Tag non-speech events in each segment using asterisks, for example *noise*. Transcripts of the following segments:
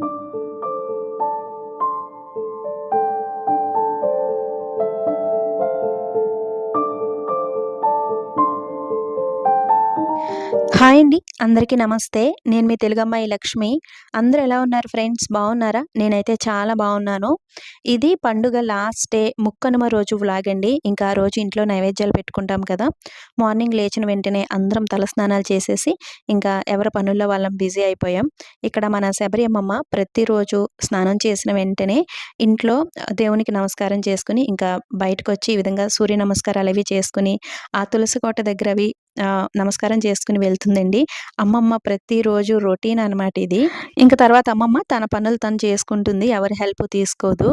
Música hi అండి. అందరికీ నమస్తే. నేను మీ తెలుగమ్మాయి లక్ష్మి. అందరూ ఎలా ఉన్నారు ఫ్రెండ్స్? బాగున్నారా? నేనైతే చాలా బాగున్నాను. ఇది పండుగ లాస్ట్ డే ముక్కనుమ రోజు వ్లాగ్ అండి. ఇంకా ఆ రోజు ఇంట్లో నైవేద్యాలు పెట్టుకుంటాం కదా. మార్నింగ్ లేచిన వెంటనే అందరం తలస్నానాలు చేసేసి ఇంకా ఎవరి పనుల్లో వాళ్ళం బిజీ అయిపోయాం. ఇక్కడ మన శబరి అమ్మమ్మ ప్రతిరోజు స్నానం చేసిన వెంటనే ఇంట్లో దేవునికి నమస్కారం చేసుకుని ఇంకా బయటకు వచ్చి ఈ విధంగా సూర్య నమస్కారాలు అవి చేసుకుని ఆ తులసి కోట దగ్గర అవి నమస్కారం చేసుకుని వెళ్తుందండి. అమ్మమ్మ ప్రతిరోజు రొటీన్ అనమాట ఇది. ఇంకా తర్వాత అమ్మమ్మ తన పనులు తను చేసుకుంటుంది. ఎవరి హెల్ప్ తీసుకోదు.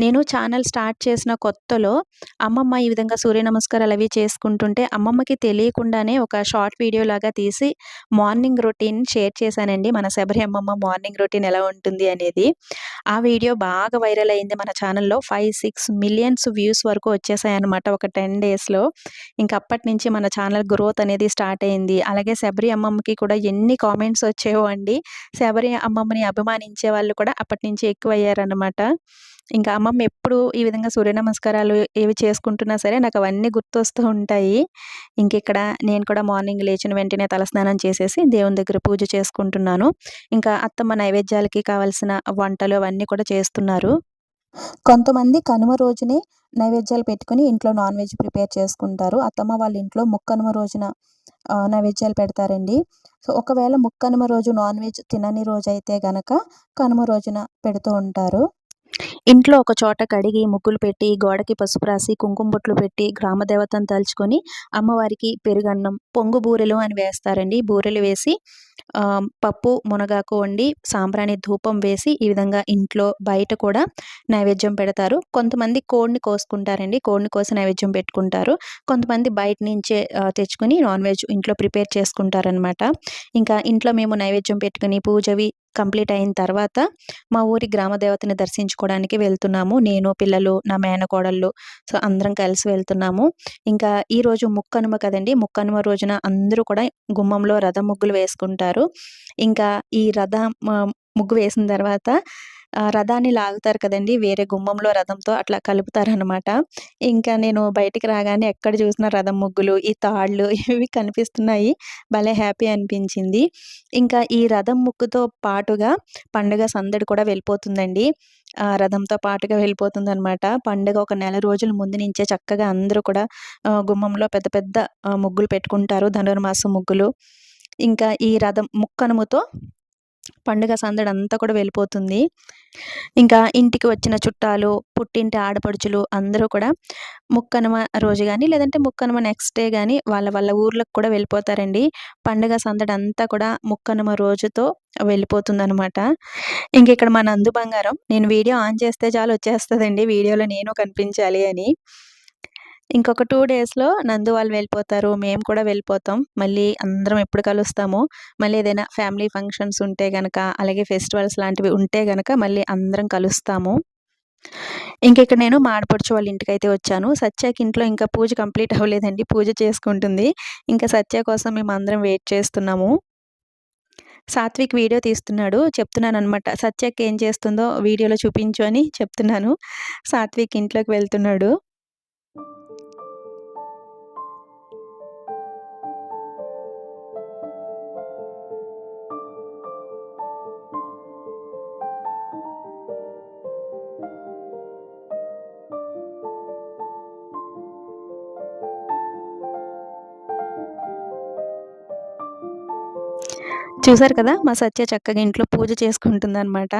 నేను ఛానల్ స్టార్ట్ చేసిన కొత్తలో అమ్మమ్మ ఈ విధంగా సూర్య నమస్కారాలు అవి చేసుకుంటుంటే అమ్మమ్మకి తెలియకుండానే ఒక షార్ట్ వీడియో లాగా తీసి మార్నింగ్ రొటీన్ షేర్ చేశానండి. మన శబరి అమ్మమ్మ మార్నింగ్ రొటీన్ ఎలా ఉంటుంది అనేది. ఆ వీడియో బాగా వైరల్ అయింది మన ఛానల్లో. ఫైవ్ సిక్స్ మిలియన్స్ వ్యూస్ వరకు వచ్చేసాయి అనమాట ఒక టెన్ డేస్లో. ఇంకా అప్పటి నుంచి మన ఛానల్ గ్రోత్ గ్రోత్ అనేది స్టార్ట్ అయింది. అలాగే శబరి అమ్మమ్మకి కూడా ఎన్ని కామెంట్స్ వచ్చేవో అండి. శబరి అమ్మమ్మని అభిమానించే వాళ్ళు కూడా అప్పటి నుంచి ఎక్కువ అయ్యారనమాట ఇంకా అమ్మమ్మ ఎప్పుడు ఈ విధంగా సూర్య నమస్కారాలు ఏవి చేసుకుంటున్నా సరే నాకు అవన్నీ గుర్తొస్తూ ఉంటాయి. ఇంకిక్కడ నేను కూడా మార్నింగ్ లేచిన వెంటనే తలస్నానం చేసేసి దేవుని దగ్గర పూజ చేసుకుంటున్నాను. ఇంకా అత్తమ్మ నైవేద్యాలకి కావాల్సిన వంటలు అవన్నీ కూడా చేస్తున్నారు. కొంతమంది కనుమ రోజునే నైవేద్యాలు పెట్టుకుని ఇంట్లో నాన్ వెజ్ ప్రిపేర్ చేసుకుంటారు. అత్తమ్మ వాళ్ళ ఇంట్లో ముక్కనుమ రోజున నైవేద్యాలు పెడతారండి. సో ఒకవేళ ముక్కనుమ రోజు నాన్ వెజ్ తినని రోజు అయితే గనక కనుమ రోజున పెడుతూ ఉంటారు. ఇంట్లో ఒక చోట కడిగి ముగ్గులు పెట్టి గోడకి పసుపు రాసి కుంకుమ బొట్లు పెట్టి గ్రామ దేవతను తలుచుకొని అమ్మవారికి పెరుగన్నం పొంగు బూరెలు అని వేస్తారండి. బూరెలు వేసి పప్పు మునగాకు వండి సాంబ్రాణి ధూపం వేసి ఈ విధంగా ఇంట్లో బయట కూడా నైవేద్యం పెడతారు. కొంతమంది కోడిని కోసుకుంటారండి. కోడిని కోసి నైవేద్యం పెట్టుకుంటారు. కొంతమంది బయట నుంచే తెచ్చుకుని నాన్ వెజ్ ఇంట్లో ప్రిపేర్ చేసుకుంటారనమాట ఇంకా ఇంట్లో మేము నైవేద్యం పెట్టుకుని పూజవి కంప్లీట్ అయిన తర్వాత మా ఊరి గ్రామ దేవతని దర్శించుకోవడానికి వెళ్తున్నాము. నేను పిల్లలు నా మేనకోడళ్ళు సో అందరం కలిసి వెళ్తున్నాము. ఇంకా ఈరోజు ముక్కనుమ కదండి. ముక్కనుమ రోజున అందరూ కూడా గుమ్మంలో రథం ముగ్గులు వేసుకుంటారు. ఇంకా ఈ రథ ముగ్గు వేసిన తర్వాత రథాన్ని లాగుతారు కదండి వేరే గుమ్మంలో రథంతో అట్లా కలుపుతారనమాట ఇంకా నేను బయటికి రాగానే ఎక్కడ చూసినా రథం ముగ్గులు ఈ తాళ్ళు *laughs* ఇవి కనిపిస్తున్నాయి. భలే హ్యాపీ అనిపించింది. ఇంకా ఈ రథం ముగ్గుతో పాటుగా పండుగ సందడి కూడా వెళ్ళిపోతుందండి. రథంతో పాటుగా వెళ్ళిపోతుంది అనమాట పండుగ ఒక నెల రోజుల ముందు నుంచే చక్కగా అందరూ కూడా గుమ్మంలో పెద్ద పెద్ద ముగ్గులు పెట్టుకుంటారు ధనుర్మాసం ముగ్గులు. ఇంకా ఈ రథం ముక్కనుముతో పండుగ సందడి అంతా కూడా వెళ్ళిపోతుంది. ఇంకా ఇంటికి వచ్చిన చుట్టాలు పుట్టింటి ఆడపడుచులు అందరూ కూడా ముక్కనుమ రోజు కానీ లేదంటే ముక్కనుమ నెక్స్ట్ డే కానీ వాళ్ళ వాళ్ళ ఊర్లకు కూడా వెళ్ళిపోతారండి. పండుగ సందడి అంతా కూడా ముక్కనుమ రోజుతో వెళ్ళిపోతుంది అనమాట ఇంక ఇక్కడ మా నందు బంగారం నేను వీడియో ఆన్ చేస్తే చాలు వచ్చేస్తుందండి. వీడియోలో నేను కనిపించాలి అని. ఇంకొక టూ డేస్లో నందు వాళ్ళు వెళ్ళిపోతారు మేము కూడా వెళ్ళిపోతాం. మళ్ళీ అందరం ఎప్పుడు కలుస్తాము మళ్ళీ ఏదైనా ఫ్యామిలీ ఫంక్షన్స్ ఉంటే కనుక అలాగే ఫెస్టివల్స్ లాంటివి ఉంటే కనుక మళ్ళీ అందరం కలుస్తాము. ఇంక ఇక్కడ నేను మాడపడుచు వాళ్ళ ఇంటికి అయితే వచ్చాను. సత్యాకి ఇంట్లో ఇంకా పూజ కంప్లీట్ అవ్వలేదండి పూజ చేసుకుంటుంది. ఇంకా సత్య కోసం మేము అందరం వెయిట్ చేస్తున్నాము. సాత్విక్ వీడియో తీస్తున్నాడు చెప్తున్నాను అనమాట సత్యక్ ఏం చేస్తుందో వీడియోలో చూపించు అని చెప్తున్నాను. సాత్విక్ ఇంట్లోకి వెళ్తున్నాడు. చూసారు కదా! మా సత్య చక్కగా ఇంట్లో పూజ చేసుకుంటుంది అనమాట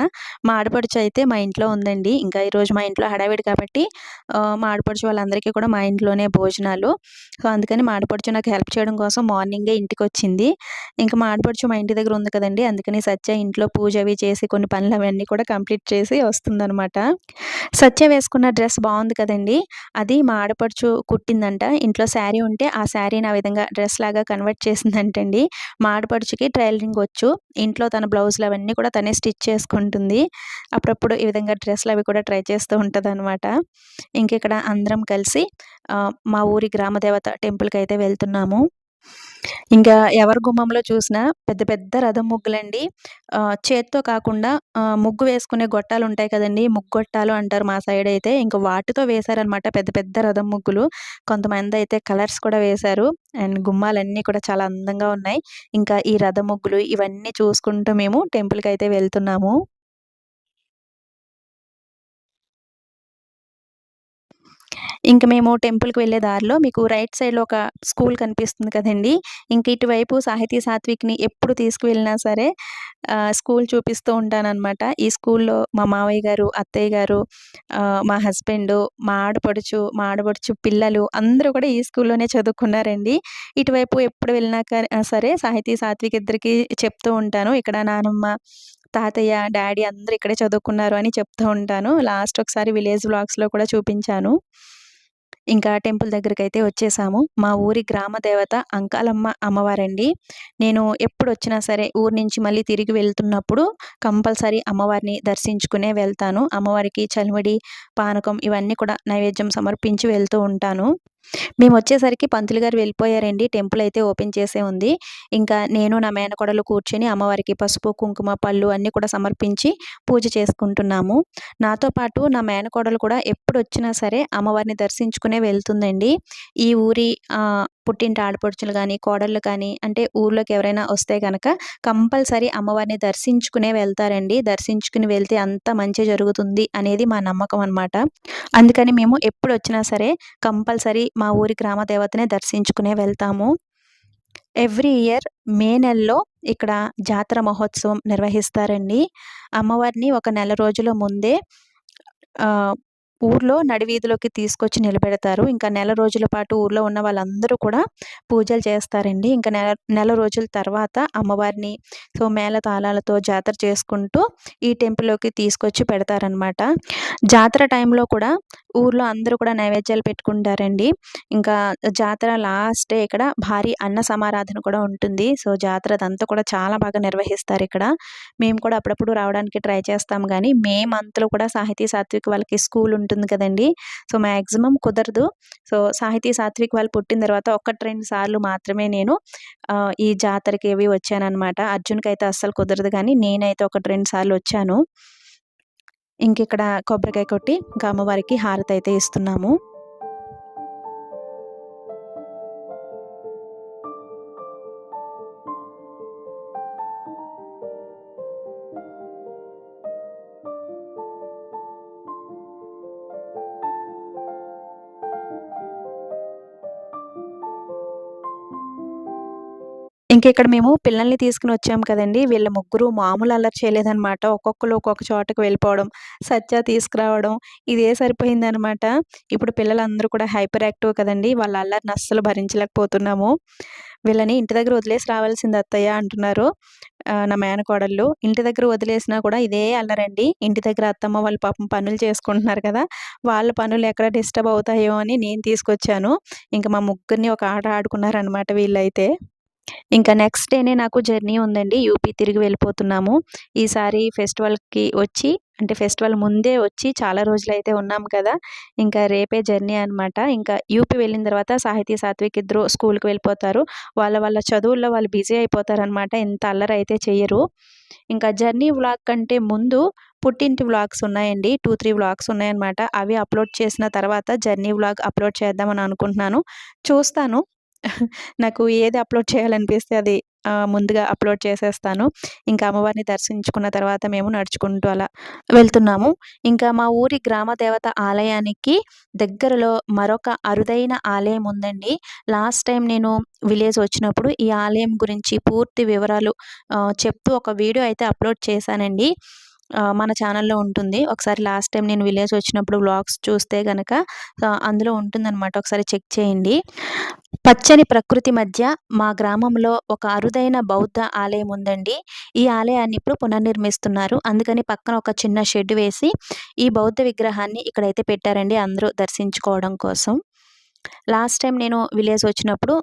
మా ఆడపడుచు అయితే మా ఇంట్లో ఉందండి. ఇంకా ఈరోజు మా ఇంట్లో హడావిడి కాబట్టి మా ఆడపడుచు వాళ్ళందరికీ కూడా మా ఇంట్లోనే భోజనాలు. సో అందుకని మా ఆడపడుచు నాకు హెల్ప్ చేయడం కోసం మార్నింగే ఇంటికి వచ్చింది ఇంకా మా ఆడపడుచు మా ఇంటి దగ్గర ఉంది కదండి. అందుకని సత్య ఇంట్లో పూజ అవి చేసి కొన్ని పనులు అవన్నీ కూడా కంప్లీట్ చేసి వస్తుందనమాట సత్య వేసుకున్న డ్రెస్ బాగుంది కదండి. అది మా ఆడపడుచు కుట్టిందంట. ఇంట్లో శారీ ఉంటే ఆ శారీని ఆ విధంగా డ్రెస్ లాగా కన్వర్ట్ చేసిందంటండి. మా ఆడపడుచుకి ట్రైలరింగ్ వచ్చు ఇంట్లో తన బ్లౌజులు అవన్నీ కూడా తనే స్టిచ్ చేసుకుంటుంది. అప్పుడప్పుడు ఈ విధంగా డ్రెస్సులు అవి కూడా ట్రై చేస్తూ ఉంటుంది అనమాట ఇంక ఇక్కడ అందరం కలిసి మా ఊరి గ్రామదేవత టెంపుల్కి అయితే వెళ్తున్నాము. ఇంకా ఎవరి గుమ్మంలో చూసినా పెద్ద పెద్ద రథం ముగ్గులండి. చేత్తో కాకుండా ముగ్గు వేసుకునే గొట్టాలు ఉంటాయి కదండి. ముగ్గొట్టాలు అంటారు మా సైడ్ అయితే. ఇంకా వాటితో వేశారనమాట పెద్ద పెద్ద రథం ముగ్గులు. కొంతమంది అయితే కలర్స్ కూడా వేశారు. అండ్ గుమ్మాలన్నీ కూడా చాలా అందంగా ఉన్నాయి. ఇంకా ఈ రథం ముగ్గులు ఇవన్నీ చూసుకుంటూ మేము టెంపుల్కి అయితే వెళ్తున్నాము. ఇంక మేము టెంపుల్కి వెళ్ళే దారిలో మీకు రైట్ సైడ్లో ఒక స్కూల్ కనిపిస్తుంది కదండి. ఇంక ఇటువైపు సాహితీ సాత్విక్ని ఎప్పుడు తీసుకువెళ్ళినా సరే స్కూల్ చూపిస్తూ ఉంటానన్నమాట. ఈ స్కూల్లో మా మావయ్య గారు అత్తయ్య గారు మా హస్బెండ్ మా ఆడపడుచు మా ఆడపడుచు పిల్లలు అందరూ కూడా ఈ స్కూల్లోనే చదువుకున్నారండి. ఇటువైపు ఎప్పుడు వెళ్ళినా సరే సాహితీ సాత్విక్ ఇద్దరికి చెప్తూ ఉంటాను. ఇక్కడ నానమ్మ తాతయ్య డాడీ అందరూ ఇక్కడే చదువుకున్నారు అని చెప్తూ ఉంటాను. లాస్ట్ ఒకసారి విలేజ్ బ్లాగ్స్లో కూడా చూపించాను. ఇంకా టెంపుల్ దగ్గరికి అయితే వచ్చేసాము. మా ఊరి గ్రామ దేవత అంకాలమ్మ అమ్మవారండి. నేను ఎప్పుడు వచ్చినా సరే ఊరి నుంచి మళ్ళీ తిరిగి వెళ్తున్నప్పుడు కంపల్సరీ అమ్మవారిని దర్శించుకునే వెళ్తాను. అమ్మవారికి చలిమడి పానకం ఇవన్నీ కూడా నైవేద్యం సమర్పించి వెళ్తూ ఉంటాను. మేము వచ్చేసరికి పంతులు గారు వెళ్ళిపోయారండి. టెంపుల్ అయితే ఓపెన్ చేసే ఉంది. ఇంకా నేను నా మేనకొడలు కూర్చొని అమ్మవారికి పసుపు కుంకుమ పళ్ళు అన్నీ కూడా సమర్పించి పూజ చేసుకుంటున్నాము. నాతో పాటు నా మేనకోడలు కూడా ఎప్పుడు వచ్చినా సరే అమ్మవారిని దర్శించుకునే వెళ్తుందండి. ఈ ఊరి పుట్టింటి ఆడపడుచులు కానీ కోడళ్ళు కానీ అంటే ఊర్లోకి ఎవరైనా వస్తే కనుక కంపల్సరీ అమ్మవారిని దర్శించుకునే వెళ్తారండి. దర్శించుకుని వెళ్తే అంత మంచి జరుగుతుంది అనేది మా నమ్మకం అనమాట అందుకని మేము ఎప్పుడు వచ్చినా సరే కంపల్సరీ మా ఊరి గ్రామ దేవతనే దర్శించుకునే వెళ్తాము. ఎవ్రీ ఇయర్ మే నెలలో ఇక్కడ జాతర మహోత్సవం నిర్వహిస్తారండి. అమ్మవారిని ఒక నెల రోజుల ముందే ఊర్లో నడివీధిలోకి తీసుకొచ్చి నిలబెడతారు. ఇంకా నెల రోజుల పాటు ఊర్లో ఉన్న వాళ్ళందరూ కూడా పూజలు చేస్తారండి. ఇంకా నెల నెల రోజుల తర్వాత అమ్మవారిని సో మేళ తాళాలతో జాతర చేసుకుంటూ ఈ టెంపుల్లోకి తీసుకొచ్చి పెడతారనమాట జాతర టైంలో కూడా ఊర్లో అందరూ కూడా నైవేద్యాలు పెట్టుకుంటారండి. ఇంకా జాతర లాస్ట్ డే ఇక్కడ భారీ అన్న సమారాధన కూడా ఉంటుంది. సో జాతర అదంతా కూడా చాలా బాగా నిర్వహిస్తారు ఇక్కడ. మేము కూడా అప్పుడప్పుడు రావడానికి ట్రై చేస్తాం కానీ మే మంత్లో కూడా సాహితీ సాత్విక్ వాళ్ళకి స్కూల్ ఉంటుంది కదండి. సో మ్యాక్సిమం కుదరదు. సో సాహితీ సాత్విక్ వాళ్ళు పుట్టిన తర్వాత ఒకటి రెండు సార్లు మాత్రమే నేను ఈ జాతరకి ఏవి వచ్చానమాట అర్జున్కి అయితే అస్సలు కుదరదు కానీ నేనైతే ఒకటి రెండు సార్లు వచ్చాను. ఇంక ఇక్కడ కొబ్బరికాయ కొట్టి ఇంకా అమ్మవారికి హారతి అయితే ఇస్తున్నాము. ఇంకా ఇక్కడ మేము పిల్లల్ని తీసుకుని వచ్చాము కదండి. వీళ్ళ ముగ్గురు మామూలు అల్లరి చేయలేదనమాట ఒక్కొక్కరు ఒక్కొక్క చోటకు వెళ్ళిపోవడం సత్య తీసుకురావడం ఇదే సరిపోయిందనమాట ఇప్పుడు పిల్లలందరూ కూడా హైపర్ యాక్టివ్ కదండి. వాళ్ళ అల్లరిని అస్సలు భరించలేకపోతున్నాము. వీళ్ళని ఇంటి దగ్గర వదిలేసి రావాల్సింది అత్తయ్య అంటున్నారు నా మేనకోడళ్ళు. ఇంటి దగ్గర వదిలేసినా కూడా ఇదే అల్లరండి. ఇంటి దగ్గర అత్తమ్మ వాళ్ళు పాపం పనులు చేసుకుంటున్నారు కదా. వాళ్ళ పనులు ఎక్కడ డిస్టర్బ్ అవుతాయో అని నేను తీసుకొచ్చాను. ఇంకా మా ముగ్గురిని ఒక ఆట ఆడుకున్నారనమాట వీళ్ళైతే. ఇంకా నెక్స్ట్ డేనే నాకు జర్నీ ఉందండి. యూపీ తిరిగి వెళ్ళిపోతున్నాము. ఈసారి ఫెస్టివల్కి వచ్చి అంటే ఫెస్టివల్ ముందే వచ్చి చాలా రోజులు అయితే ఉన్నాం కదా ఇంకా రేపే జర్నీ అనమాట ఇంకా యూపీ వెళ్ళిన తర్వాత సాహితీ సాత్విక్ ఇద్దరు స్కూల్కి వెళ్ళిపోతారు. వాళ్ళ వాళ్ళ చదువుల్లో వాళ్ళు బిజీ అయిపోతారనమాట ఇంత అల్లరి అయితే చెయ్యరు. ఇంకా జర్నీ వ్లాగ్ కంటే ముందు పుట్టింటి వ్లాగ్స్ ఉన్నాయండి. టూ త్రీ వ్లాగ్స్ ఉన్నాయన్నమాట. అవి అప్లోడ్ చేసిన తర్వాత జర్నీ వ్లాగ్ అప్లోడ్ చేద్దామని అనుకుంటున్నాను. చూస్తాను. నాకు ఏది అప్లోడ్ చేయాలనిపిస్తే అది ముందుగా అప్లోడ్ చేసేస్తాను. ఇంకా అమ్మవారిని దర్శించుకున్న తర్వాత మేము నడుచుకుంటూ అలా వెళ్తున్నాము. ఇంకా మా ఊరి గ్రామ దేవత ఆలయానికి దగ్గరలో మరొక అరుదైన ఆలయం ఉందండి. లాస్ట్ టైం నేను విలేజ్ వచ్చినప్పుడు ఈ ఆలయం గురించి పూర్తి వివరాలు చెప్తూ ఒక వీడియో అయితే అప్లోడ్ చేశానండి. మన ఛానల్లో ఉంటుంది. ఒకసారి లాస్ట్ టైం నేను విలేజ్ వచ్చినప్పుడు బ్లాగ్స్ చూస్తే కనుక అందులో ఉంటుందన్నమాట. ఒకసారి చెక్ చేయండి. పచ్చని ప్రకృతి మధ్య మా గ్రామంలో ఒక అరుదైన బౌద్ధ ఆలయం ఉందండి. ఈ ఆలయాన్ని ఇప్పుడు పునర్నిర్మిస్తున్నారు. అందుకని పక్కన ఒక చిన్న షెడ్ వేసి ఈ బౌద్ధ విగ్రహాన్ని ఇక్కడైతే పెట్టారండి అందరూ దర్శించుకోవడం కోసం. లాస్ట్ టైం నేను విలేజ్ వచ్చినప్పుడు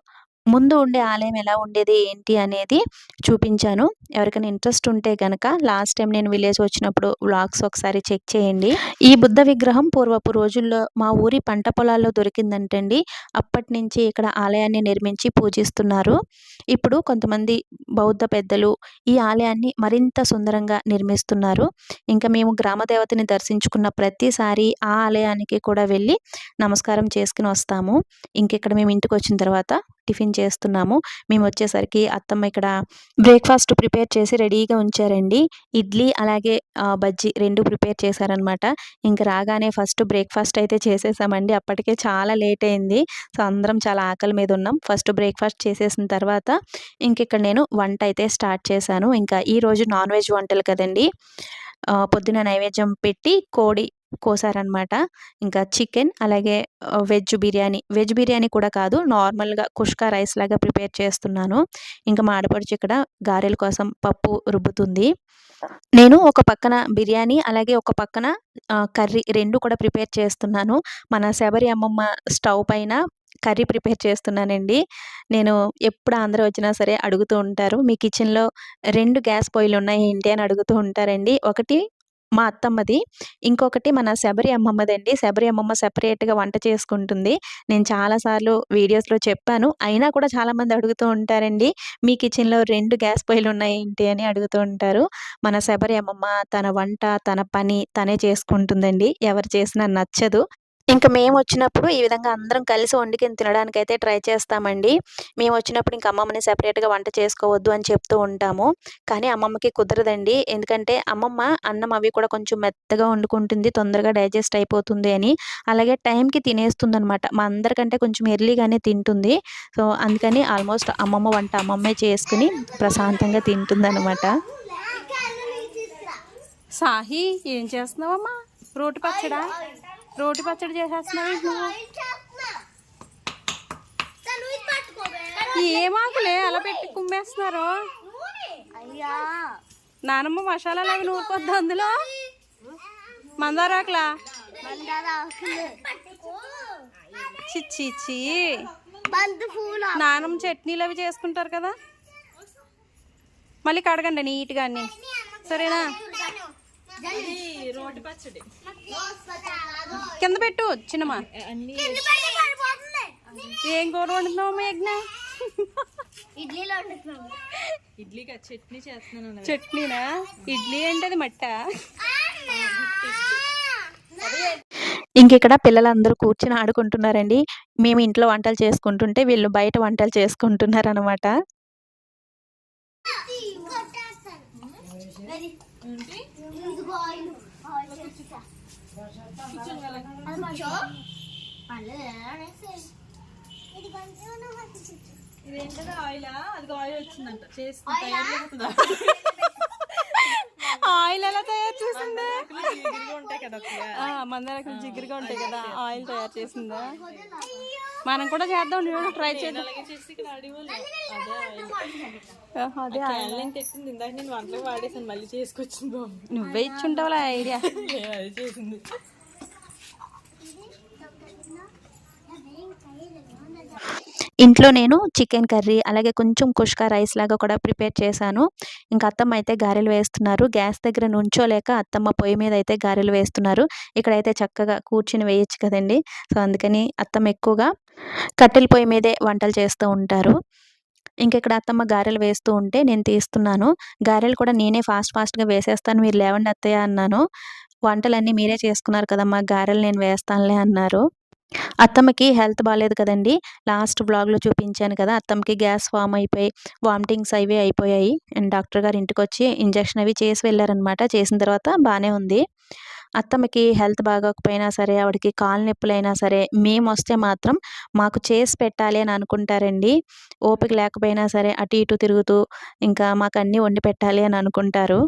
ముందు ఉండే ఆలయం ఎలా ఉండేది ఏంటి అనేది చూపించాను. ఎవరికైనా ఇంట్రెస్ట్ ఉంటే కనుక లాస్ట్ టైం నేను విలేజ్ వచ్చినప్పుడు వ్లాగ్స్ ఒకసారి చెక్ చేయండి. ఈ బుద్ధ విగ్రహం పూర్వపు రోజుల్లో మా ఊరి పంట పొలాల్లో దొరికిందంటండి. అప్పటి నుంచి ఇక్కడ ఆలయాన్ని నిర్మించి పూజిస్తున్నారు. ఇప్పుడు కొంతమంది బౌద్ధ పెద్దలు ఈ ఆలయాన్ని మరింత సుందరంగా నిర్మిస్తున్నారు. ఇంకా మేము గ్రామ దేవతని దర్శించుకున్న ప్రతిసారి ఆ ఆలయానికి కూడా వెళ్ళి నమస్కారం చేసుకుని వస్తాము. ఇంకెక్కడ మేము ఇంటికి వచ్చిన తర్వాత టిఫిన్ చేస్తున్నాము. మేము వచ్చేసరికి అత్తమ్మ ఇక్కడ బ్రేక్ఫాస్ట్ ప్రిపేర్ చేసి రెడీగా ఉంచారండి. ఇడ్లీ అలాగే బజ్జీ రెండు ప్రిపేర్ చేశారనమాట ఇంకా రాగానే ఫస్ట్ బ్రేక్ఫాస్ట్ అయితే చేసేసామండి. అప్పటికే చాలా లేట్ అయింది. సో అందరం చాలా ఆకలి మీద ఉన్నాం. ఫస్ట్ బ్రేక్ఫాస్ట్ చేసేసిన తర్వాత ఇంక ఇక్కడ నేను వంట అయితే స్టార్ట్ చేశాను. ఇంకా ఈరోజు నాన్ వెజ్ వంటలు కదండి. పొద్దున నైవేద్యం పెట్టి కోడి కోసారనమాట. ఇంకా చికెన్ అలాగే వెజ్ బిర్యానీ. వెజ్ బిర్యానీ కూడా కాదు నార్మల్గా కుష్కా రైస్ లాగా ప్రిపేర్ చేస్తున్నాను. ఇంకా మా ఆడపడుచు ఇక్కడ గారెల కోసం పప్పు రుబ్బుతుంది. నేను ఒక పక్కన బిర్యానీ అలాగే ఒక పక్కన కర్రీ రెండు కూడా ప్రిపేర్ చేస్తున్నాను. మన శబరి అమ్మమ్మ స్టవ్ పైన కర్రీ ప్రిపేర్ చేస్తున్నానండి. నేను ఎప్పుడు ఆంధ్ర వచ్చినా సరే అడుగుతూ ఉంటారు. మీ కిచెన్లో రెండు గ్యాస్ పొయ్యిలు ఉన్నాయి ఏంటి అని అడుగుతూ ఉంటారండి. ఒకటి మా అత్తమ్మది. ఇంకొకటి మన శబరి అమ్మమ్మదండి. శబరి అమ్మమ్మ సెపరేట్గా వంట చేసుకుంటుంది. నేను చాలాసార్లు వీడియోస్లో చెప్పాను. అయినా కూడా చాలామంది అడుగుతూ ఉంటారండి మీ కిచెన్లో రెండు గ్యాస్ పొయ్యిలు ఉన్నాయి ఏంటి అని అడుగుతూ ఉంటారు. మన శబరి అమ్మమ్మ తన వంట తన పని తనే చేసుకుంటుందండి. ఎవరు చేసినా నచ్చదు. ఇంకా మేము వచ్చినప్పుడు ఈ విధంగా అందరం కలిసి వండుకొని తినడానికి అయితే ట్రై చేస్తామండి. మేము వచ్చినప్పుడు ఇంకా అమ్మమ్మని సెపరేట్గా వంట చేసుకోవద్దు అని చెప్తూ ఉంటాము. కానీ అమ్మమ్మకి కుదరదండి. ఎందుకంటే అమ్మమ్మ అన్నం అవి కూడా కొంచెం మెత్తగా వండుకుంటుంది తొందరగా డైజెస్ట్ అయిపోతుంది అని. అలాగే టైంకి తినేస్తుంది అనమాట మా అందరికంటే కొంచెం ఎర్లీగానే తింటుంది. సో అందుకని ఆల్మోస్ట్ అమ్మమ్మ వంట అమ్మమ్మే చేసుకుని ప్రశాంతంగా తింటుంది అనమాట సాహి ఏం చేస్తున్నావమ్మా? రోటి పచ్చడా? రోటి పచ్చడి చేసేస్తున్నావు ఏమాకులే అలా పెట్టి కుమ్మేస్తున్నారు. నానమ్మ మసాలాలు అవి నూరుకొద్దు అందులో. మందారాకులా చిచ్చి చి. నానమ్మ చట్నీలు అవి చేసుకుంటారు కదా. మళ్ళీ కడగండి నీట్గా అన్ని. సరేనా? కింద పెట్టు చిన్నమా ఏం కూర వండుతున్నావు యజ్ఞ ఇడ్లీకి చట్నీ చేస్తున్నాను చట్నీనా? ఇడ్లీ అంటే అది మట్ట? ఇంక ఇక్కడ పిల్లలందరూ కూర్చుని ఆడుకుంటున్నారండి. మేము ఇంట్లో వంటలు చేసుకుంటుంటే వీళ్ళు బయట వంటలు చేసుకుంటున్నారు అనమాట ఇదేంటది ఆయిల్ అది ఆయిల్? వచ్చిందంట. చేస్తుంది ఆయిల్? ఎలా తయారు చేసిందా? ఉంటాయి కదా ఆ, మందారాకులు జిగురుగా ఉంటాయి కదా. ఆయిల్ తయారు చేసిందా? మనం కూడా చేద్దాం చూడు ట్రై చేద్దాం. అదే ఆయిల్. తెచ్చింది. ఇందాక నేను వాడేసాను మళ్ళీ చేసుకొచ్చింది నువ్వే ఐడియా. *laughs* అది చేసింది. ఇంట్లో నేను చికెన్ కర్రీ అలాగే కొంచెం కుష్కా రైస్ లాగా కూడా ప్రిపేర్ చేశాను. ఇంకా అత్తమ్మ అయితే గారెలు వేస్తున్నారు. గ్యాస్ దగ్గర నుంచోలేక అత్తమ్మ పొయ్యి మీద అయితే గారెలు వేస్తున్నారు. ఇక్కడైతే చక్కగా కూర్చుని వేయచ్చు కదండి. సో అందుకని అత్తమ్మ ఎక్కువగా కట్టెల పొయ్యి మీదే వంటలు చేస్తూ ఉంటారు. ఇంక ఇక్కడ అత్తమ్మ గారెలు వేస్తూ ఉంటే నేను తీస్తున్నాను. గారెలు కూడా నేనే ఫాస్ట్ ఫాస్ట్గా వేసేస్తాను. మీరు లేవండి అత్తయ్య అన్నాను. వంటలన్నీ మీరే చేసుకున్నారు కదమ్మా. గారెలు నేను వేస్తానులే అన్నారు. అత్తమ్మకి హెల్త్ బాగాలేదు కదండి. లాస్ట్ బ్లాగ్లో చూపించాను కదా అత్తమ్మకి గ్యాస్ ఫామ్ అయిపోయి వామిటింగ్స్ అవి అయిపోయాయి. అండ్ డాక్టర్ గారు ఇంటికి వచ్చి ఇంజక్షన్ అవి చేసి వెళ్ళారనమాట. చేసిన తర్వాత బాగానే ఉంది. అత్తమ్మకి హెల్త్ బాగోకపోయినా సరే ఆవిడకి కాలు నొప్పులైనా సరే మేము వస్తే మాత్రం మాకు చేసి పెట్టాలి అని అనుకుంటారండి. ఓపిక లేకపోయినా సరే అటు ఇటు తిరుగుతూ ఇంకా మాకు అన్నీ వండి పెట్టాలి అని అనుకుంటారు.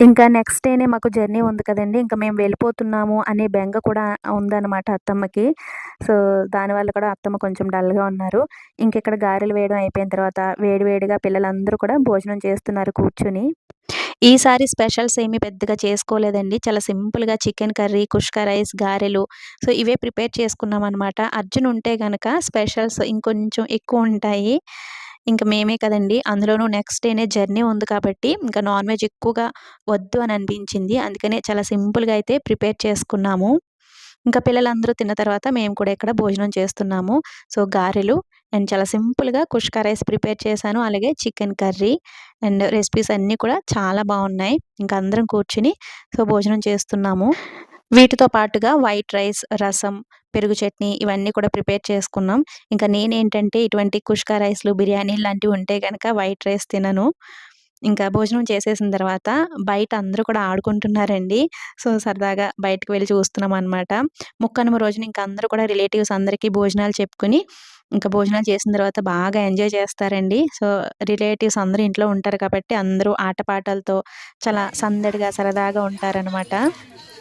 ఇంకా నెక్స్ట్ డేనే మాకు జర్నీ ఉంది కదండి. ఇంకా మేము వెళ్ళిపోతున్నాము అనే బెంగ కూడా ఉందన్నమాట అత్తమ్మకి. సో దానివల్ల కూడా అత్తమ్మ కొంచెం డల్గా ఉన్నారు. ఇంక ఇక్కడ గారెలు వేయడం అయిపోయిన తర్వాత వేడివేడిగా పిల్లలందరూ కూడా భోజనం చేస్తున్నారు కూర్చుని. ఈసారి స్పెషల్స్ ఏమీ పెద్దగా చేసుకోలేదండి. చాలా సింపుల్గా చికెన్ కర్రీ కుష్క రైస్ గారెలు. సో ఇవే ప్రిపేర్ చేసుకున్నాం అనమాట అర్జున్ ఉంటే కనుక స్పెషల్స్ ఇంకొంచెం ఎక్కువ ఉంటాయి. ఇంకా మేమే కదండి. అందులోనూ నెక్స్ట్ డేనే జర్నీ ఉంది కాబట్టి ఇంకా నాన్ వెజ్ ఎక్కువగా వద్దు అని అనిపించింది. అందుకనే చాలా సింపుల్గా అయితే ప్రిపేర్ చేసుకున్నాము. ఇంకా పిల్లలందరూ తిన్న తర్వాత మేము కూడా ఇక్కడ భోజనం చేస్తున్నాము. సో గారెలు అండ్ చాలా సింపుల్గా కుష్కా రైస్ ప్రిపేర్ చేశాను. అలాగే చికెన్ కర్రీ అండ్ రెసిపీస్ అన్నీ కూడా చాలా బాగున్నాయి. ఇంకా అందరం కూర్చుని సో భోజనం చేస్తున్నాము. వీటితో పాటుగా వైట్ రైస్ రసం పెరుగు చట్నీ ఇవన్నీ కూడా ప్రిపేర్ చేసుకున్నాం. ఇంకా నేనేంటంటే ఇటువంటి కుష్కా రైస్లు బిర్యానీ లాంటివి ఉంటే కనుక వైట్ రైస్ తినను. ఇంకా భోజనం చేసేసిన తర్వాత బయట అందరూ కూడా ఆడుకుంటున్నారండి. సో సరదాగా బయటకు వెళ్ళి చూస్తున్నాం అనమాట ముక్కనుమ రోజున ఇంకా అందరూ కూడా రిలేటివ్స్ అందరికీ భోజనాలు చెప్పుకుని ఇంకా భోజనాలు చేసిన తర్వాత బాగా ఎంజాయ్ చేస్తారండి. సో రిలేటివ్స్ అందరూ ఇంట్లో ఉంటారు కాబట్టి అందరూ ఆటపాటలతో చాలా సందడిగా సరదాగా ఉంటారనమాట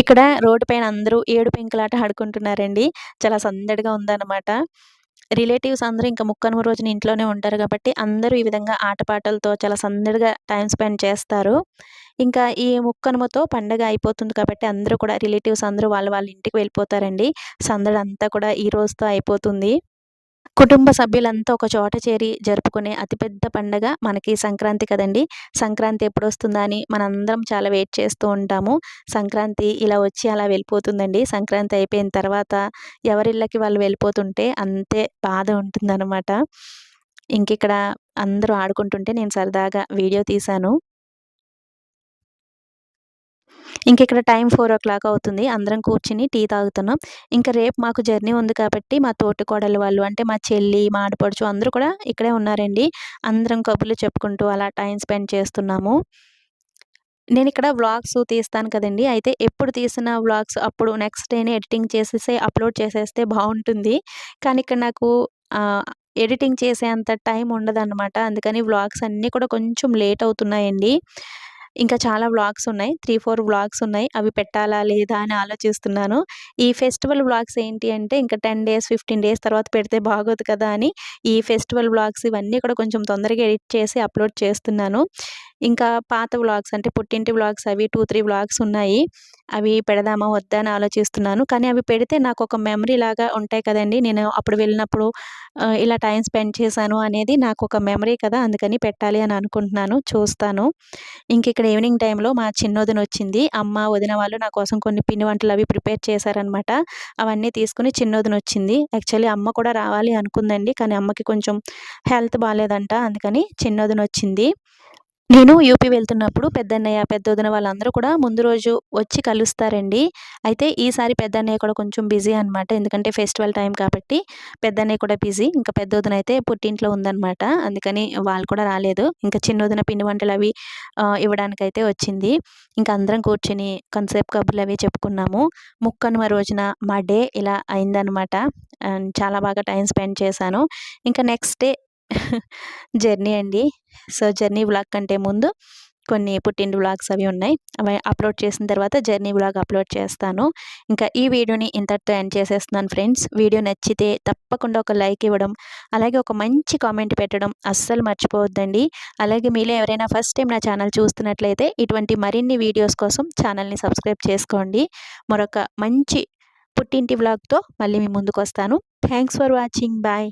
ఇక్కడ రోడ్డు పైన అందరూ ఏడు పెంకులాట ఆడుకుంటున్నారండి. చాలా సందడిగా ఉందన్నమాట. రిలేటివ్స్ అందరూ ఇంకా ముక్కనుమ రోజున ఇంట్లోనే ఉంటారు కాబట్టి అందరూ ఈ విధంగా ఆటపాటలతో చాలా సందడిగా టైం స్పెండ్ చేస్తారు. ఇంకా ఈ ముక్కనుమతో పండగ అయిపోతుంది కాబట్టి అందరూ కూడా రిలేటివ్స్ అందరూ వాళ్ళ వాళ్ళ ఇంటికి వెళ్ళిపోతారండి. సందడి అంతా కూడా ఈ రోజుతో అయిపోతుంది. కుటుంబ సభ్యులంతా ఒక చోట చేరి జరుపుకునే అతిపెద్ద పండగ మనకి సంక్రాంతి కదండి. సంక్రాంతి ఎప్పుడు వస్తుందా అని మనందరం చాలా వెయిట్ చేస్తూ ఉంటాము. సంక్రాంతి ఇలా వచ్చి అలా వెళ్ళిపోతుందండి. సంక్రాంతి అయిపోయిన తర్వాత ఎవరిళ్ళకి వాళ్ళు వెళ్ళిపోతుంటే అంతే బాధ ఉంటుందన్నమాట. ఇంక ఇక్కడ అందరూ ఆడుకుంటుంటే నేను సరదాగా వీడియో తీశాను. ఇంక ఇక్కడ టైం ఫోర్ ఓ క్లాక్ అవుతుంది. అందరం కూర్చుని టీ తాగుతున్నాం. ఇంకా రేపు మాకు జర్నీ ఉంది కాబట్టి మా తోటి కోడలు వాళ్ళు అంటే మా చెల్లి మా ఆడపడుచు అందరూ కూడా ఇక్కడే ఉన్నారండి. అందరం కబుర్లు చెప్పుకుంటూ అలా టైం స్పెండ్ చేస్తున్నాము. నేను ఇక్కడ వ్లాగ్స్ తీస్తాను కదండి. అయితే ఎప్పుడు తీసిన వ్లాగ్స్ అప్పుడు నెక్స్ట్ డేనే ఎడిటింగ్ చేసేసి అప్లోడ్ చేసేస్తే బాగుంటుంది. కానీ ఇక్కడ నాకు ఎడిటింగ్ చేసే అంత టైం ఉండదన్నమాట. అందుకని వ్లాగ్స్ అన్నీ కూడా కొంచెం లేట్ అవుతున్నాయండి. ఇంకా చాలా వ్లాగ్స్ ఉన్నాయి. త్రీ ఫోర్ వ్లాగ్స్ ఉన్నాయి. అవి పెట్టాలా లేదా అని ఆలోచిస్తున్నాను. ఈ ఫెస్టివల్ వ్లాగ్స్ ఏంటి అంటే ఇంకా టెన్ డేస్ ఫిఫ్టీన్ డేస్ తర్వాత పెడితే బాగోదు కదా అని ఈ ఫెస్టివల్ వ్లాగ్స్ ఇవన్నీ కూడా కొంచెం తొందరగా ఎడిట్ చేసి అప్లోడ్ చేస్తున్నాను. ఇంకా పాత వ్లాగ్స్ అంటే పుట్టింటి వ్లాగ్స్ అవి టూ త్రీ వ్లాగ్స్ ఉన్నాయి. అవి పెడదామా వద్దా అని ఆలోచిస్తున్నాను. కానీ అవి పెడితే నాకు ఒక మెమరీ లాగా ఉంటాయి కదండి. నేను అప్పుడు వెళ్ళినప్పుడు ఇలా టైం స్పెండ్ చేశాను అనేది నాకు ఒక మెమరీ కదా అందుకని పెట్టాలి అని అనుకుంటున్నాను. చూస్తాను. ఇంక ఇక్కడ ఈవినింగ్ టైంలో మా చిన్నోదిన వచ్చింది. అమ్మ వదిన వాళ్ళు నా కోసం కొన్ని పిండి వంటలు అవి ప్రిపేర్ చేశారనమాట అవన్నీ తీసుకుని చిన్నోదిన వచ్చింది. యాక్చువల్లీ అమ్మ కూడా రావాలి అనుకుందండి కానీ అమ్మకి కొంచెం హెల్త్ బాగాలేదంట అందుకని చిన్నోదిన వచ్చింది. నేను యూపీ వెళ్తున్నప్పుడు పెద్దన్నయ్య పెద్దోదన వాళ్ళందరూ కూడా ముందు రోజు వచ్చి కలుస్తారండి. అయితే ఈసారి పెద్దన్నయ్య కూడా కొంచెం బిజీ అనమాట ఎందుకంటే ఫెస్టివల్ టైం కాబట్టి పెద్దన్నయ్య కూడా బిజీ. ఇంకా పెద్దోదన అయితే పుట్టింట్లో ఉందనమాట అందుకని వాళ్ళు కూడా రాలేదు. ఇంకా చిన్నోదన పిండి వంటలు అవి ఇవ్వడానికైతే వచ్చింది. ఇంకా అందరం కూర్చుని కొంతసేపు కబుర్లు అవి చెప్పుకున్నాము. ముక్కనుమ రోజున మా డే ఇలా అయిందనమాట చాలా బాగా టైం స్పెండ్ చేశాను. ఇంకా నెక్స్ట్ డే జర్నీ అండి. సో జర్నీ వ్లాగ్ కంటే ముందు కొన్ని పుట్టింటి వ్లాగ్స్ అవి ఉన్నాయి. అవి అప్లోడ్ చేసిన తర్వాత జర్నీ వ్లాగ్ అప్లోడ్ చేస్తాను. ఇంకా ఈ వీడియోని ఇంతటితో ఎండ్ చేసేస్తున్నాను ఫ్రెండ్స్. వీడియో నచ్చితే తప్పకుండా ఒక లైక్ ఇవ్వడం అలాగే ఒక మంచి కామెంట్ పెట్టడం అస్సలు మర్చిపోవద్దండి. అలాగే మీలో ఎవరైనా ఫస్ట్ టైం నా ఛానల్ చూస్తున్నట్లయితే ఇటువంటి మరిన్ని వీడియోస్ కోసం ఛానల్ని సబ్స్క్రైబ్ చేసుకోండి. మరొక మంచి పుట్టింటి వ్లాగ్తో మళ్ళీ మీ ముందుకు వస్తాను. Thanks for watching. బాయ్.